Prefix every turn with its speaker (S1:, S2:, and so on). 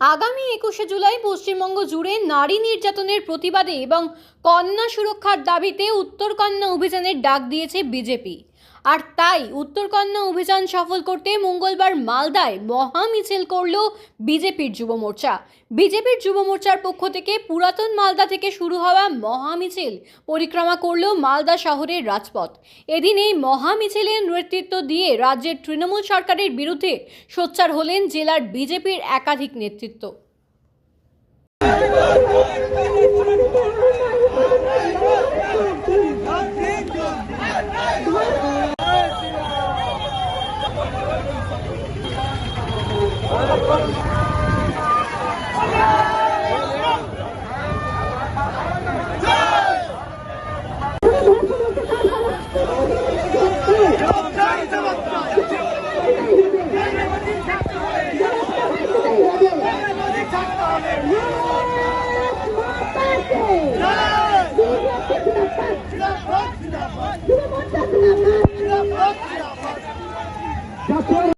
S1: আগামী একুশে জুলাই পশ্চিমবঙ্গ জুড়ে নারী নির্যাতনের প্রতিবাদে এবং কন্যা সুরক্ষার দাবিতে উত্তর কন্যা অভিযানের ডাক দিয়েছে বিজেপি। আর তাই উত্তর কন্যা অভিযান সফল করতে মঙ্গলবার মালদায় মহা মিছিল করল বিজেপির যুব মোর্চা। বিজেপির যুব মোর্চার পক্ষ থেকে পুরাতন মালদা থেকে শুরু হওয়া মহা মিছিল পরিক্রমা করল মালদা শহরের রাজপথ। এদিন এই মহা মিছিলের নেতৃত্ব দিয়ে রাজ্যের তৃণমূল সরকারের বিরুদ্ধে সোচ্চার হলেন জেলার বিজেপির একাধিক নেতৃত্ব।
S2: That's right.